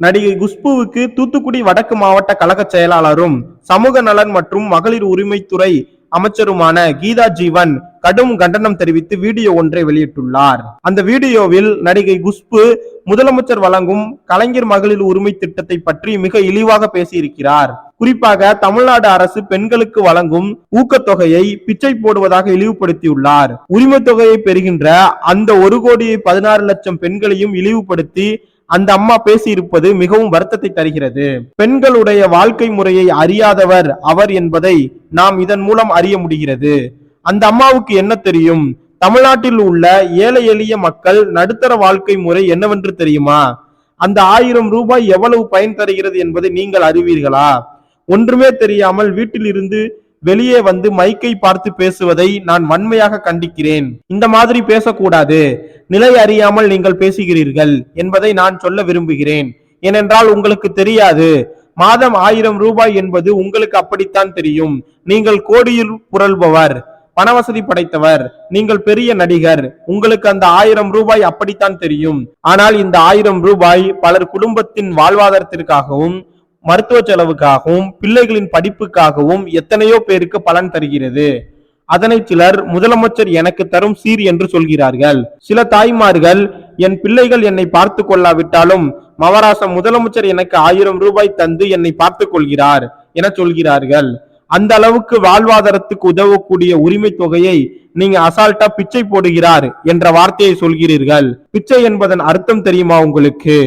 நடிகை குஷ்புவுக்கு தூத்துக்குடி வடக்கு மாவட்ட கழக செயலாளரும் சமூக நலன் மற்றும் மகளிர் உரிமைத்துறை அமைச்சருமான கீதா ஜீவன் கடும் கண்டனம் தெரிவித்து வீடியோ ஒன்றை வெளியிட்டுள்ளார். அந்த வீடியோவில் நடிகை குஷ்பு முதலமைச்சர் வழங்கும் கலைஞர் மகளிர் உரிமை திட்டத்தை பற்றி மிக இழிவாக பேசியிருக்கிறார். குறிப்பாக தமிழ்நாடு அரசு பெண்களுக்கு வழங்கும் ஊக்கத்தொகையை பிச்சை போடுவதாக இழிவுபடுத்தியுள்ளார். உரிமை தொகையை பெறுகின்ற அந்த ஒரு கோடியே பதினாறு லட்சம் பெண்களையும் இழிவுபடுத்தி அந்த அம்மா பேசியிருப்பது மிகவும் வருத்தத்தை தருகிறது. பெண்களுடைய வாழ்க்கை முறையை அறியாதவர் அவர் என்பதை நாம் இதன் மூலம் அறிய முடிகிறது. அந்த அம்மாவுக்கு என்ன தெரியும்? தமிழ்நாட்டில் உள்ள ஏழை எளிய மக்கள் நடுத்தர வாழ்க்கை முறை என்னவென்று தெரியுமா? அந்த ஆயிரம் ரூபாய் எவ்வளவு பயன் தருகிறது என்பதை நீங்கள் அறிவீர்களா? ஒன்றுமே தெரியாமல் வீட்டில் இருந்து வெளியே வந்து மைக்கை பார்த்து பேசுவதை நான் வன்மையாக கண்டிக்கிறேன். இந்த மாதிரி பேசக்கூடாது. நிலை அறியாமல் நீங்கள் பேசுகிறீர்கள் என்பதை நான் சொல்ல விரும்புகிறேன். ஏனென்றால் உங்களுக்கு தெரியாது. மாதம் ஆயிரம் ரூபாய் என்பது உங்களுக்கு அப்படித்தான் தெரியும். நீங்கள் கோடியில் புரள்பவர் பணவசதி படைத்தவர் நீங்கள் பெரிய நடிகர். உங்களுக்கு அந்த ஆயிரம் ரூபாய் அப்படித்தான் தெரியும். ஆனால் இந்த ஆயிரம் ரூபாய் பலர் குடும்பத்தின் வாழ்வாதாரத்திற்காகவும் மருத்துவ செலவுக்காகவும் பிள்ளைகளின் படிப்புக்காகவும் எத்தனையோ பேருக்கு பலன் தருகிறது. அதனை சிலர் முதலமைச்சர் எனக்கு தரும் சீர் என்று சொல்கிறார்கள். சில தாய்மார்கள் என் பிள்ளைகள் என்னை பார்த்து கொள்ளாவிட்டாலும் மவராசம் முதலமைச்சர் எனக்கு ஆயிரம் ரூபாய் தந்து என்னை பார்த்து கொள்கிறார் என சொல்கிறார்கள். அந்த அளவுக்கு வாழ்வாதாரத்துக்கு உதவக்கூடிய உரிமை தொகையை நீங்க அசால்ட்டா பிச்சை போடுகிறார் என்ற வார்த்தையை சொல்கிறீர்கள். பிச்சை என்பதன் அர்த்தம் தெரியுமா உங்களுக்கு?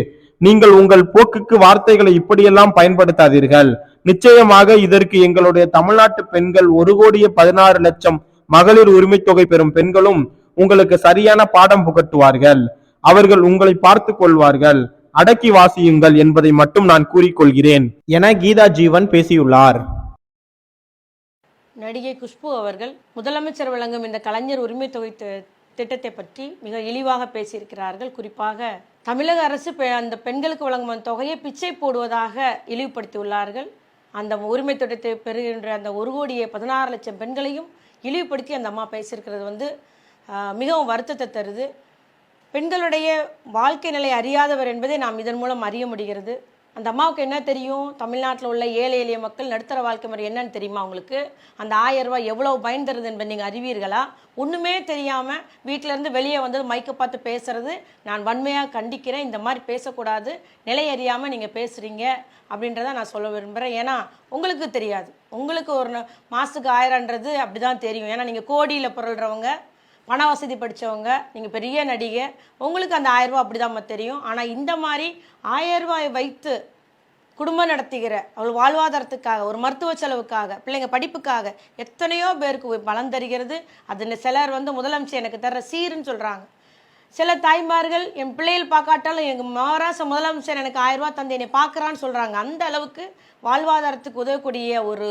நீங்கள் உங்கள் போக்குக்கு வார்த்தைகளை இப்படியெல்லாம் பயன்படுத்தாதீர்கள். நிச்சயமாக இதற்கு எங்களுடைய தமிழ்நாட்டு பெண்கள் ஒரு கோடியே பதினாறு லட்சம் மகளிர் உரிமை தொகை பெறும் பெண்களும் உங்களுக்கு சரியான பாடம் புகட்டுவார்கள். அவர்கள் உங்களை பார்த்து கொள்வார்கள். அடக்கி வாசியுங்கள் என்பதை மட்டும் நான் கூறிக்கொள்கிறேன். என கீதா ஜீவன் பேசியுள்ளார். நடிகை குஷ்பு அவர்கள் முதலமைச்சர் வழங்கும் இந்த கலைஞர் உரிமை தொகை திட்டத்தை பற்றி மிக இழிவாக பேசியிருக்கிறார்கள். குறிப்பாக தமிழக அரசு பெ- அந்த பெண்களுக்கு வழங்கும் அந்த தொகையை பிச்சை போடுவதாக இழிவுபடுத்தியுள்ளார்கள். அந்த உரிமை திட்டத்தை பெறுகின்ற அந்த ஒரு கோடியே பதினாறு லட்சம் பெண்களையும் இழிவுபடுத்தி அந்த அம்மா பேசியிருக்கிறது வந்து மிகவும் வருத்தத்தை தருது. பெண்களுடைய வாழ்க்கை நிலை அறியாதவர் என்பதை நாம் இதன் மூலம் அறிய முடிகிறது. அந்த அம்மாவுக்கு என்ன தெரியும்? தமிழ்நாட்டில் உள்ள ஏழை எளிய மக்கள் நடுத்தர வாழ்க்கை முறை என்னன்னு தெரியுமா உங்களுக்கு? அந்த ஆயிரம் ரூபாய் எவ்வளோ பயன் தருது என்பதை நீங்கள் அறிவீர்களா? ஒன்றுமே தெரியாமல் வீட்டிலேருந்து வெளியே வந்து மைக்கை பார்த்து பேசுறது நான் வன்மையாக கண்டிக்கிறேன். இந்த மாதிரி பேசக்கூடாது. நிலை அறியாமல் நீங்கள் பேசுகிறீங்க அப்படின்றத நான் சொல்ல விரும்புகிறேன் ஏன்னா உங்களுக்கு தெரியாது. உங்களுக்கு ஒரு ந- ஆயிரன்றது அப்படி தான் தெரியும். ஏன்னா நீங்கள் கோடியில் புரள்றவங்க. பண வசதி படித்தவங்க நீங்கள் பெரிய நடிகை உங்களுக்கு அந்த ஆயிரம் அப்படி தான் தெரியும். ஆனால் இந்த மாதிரி ஆயரூபாய் வைத்து குடும்பம் நடத்துகிற அவள் வாழ்வாதாரத்துக்காக ஒரு மருத்துவ செலவுக்காக பிள்ளைங்க படிப்புக்காக எத்தனையோ பேருக்கு பலன் தருகிறது. அதில் சிலர் வந்து முதலமைச்சர் எனக்கு தர்ற சீருன்னு சொல்கிறாங்க சில தாய்மார்கள் என் பிள்ளைகள் பார்க்காட்டாலும் எங்கள் மகாராஷ்டிர முதலமைச்சர் எனக்கு ஆயிரம் தந்தை என்னை பார்க்குறான்னு சொல்கிறாங்க அந்த அளவுக்கு வாழ்வாதாரத்துக்கு உதவக்கூடிய ஒரு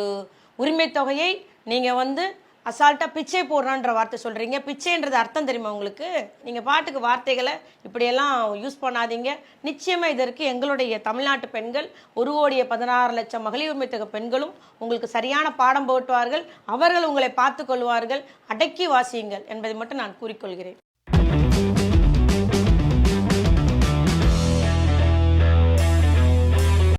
உரிமை தொகையை நீங்கள் வந்து அசால்ட்டாக பிச்சை போடுறான்ற வார்த்தை சொல்கிறீங்க பிச்சைன்றது அர்த்தம் தெரியுமா உங்களுக்கு? நீங்கள் பாட்டுக்கு வார்த்தைகளை இப்படியெல்லாம் யூஸ் பண்ணாதீங்க. நிச்சயமாக இதற்கு எங்களுடைய தமிழ்நாட்டு பெண்கள் ஒரு கோடியே பதினாறு லட்சம் மகளிர் உரிமை தொகை பெண்களும் உங்களுக்கு சரியான பாடம் போட்டுவார்கள் அவர்கள் உங்களை பார்த்து கொள்வார்கள். அடக்கி வாசியுங்கள் என்பதை மட்டும் நான் கூறிக்கொள்கிறேன்.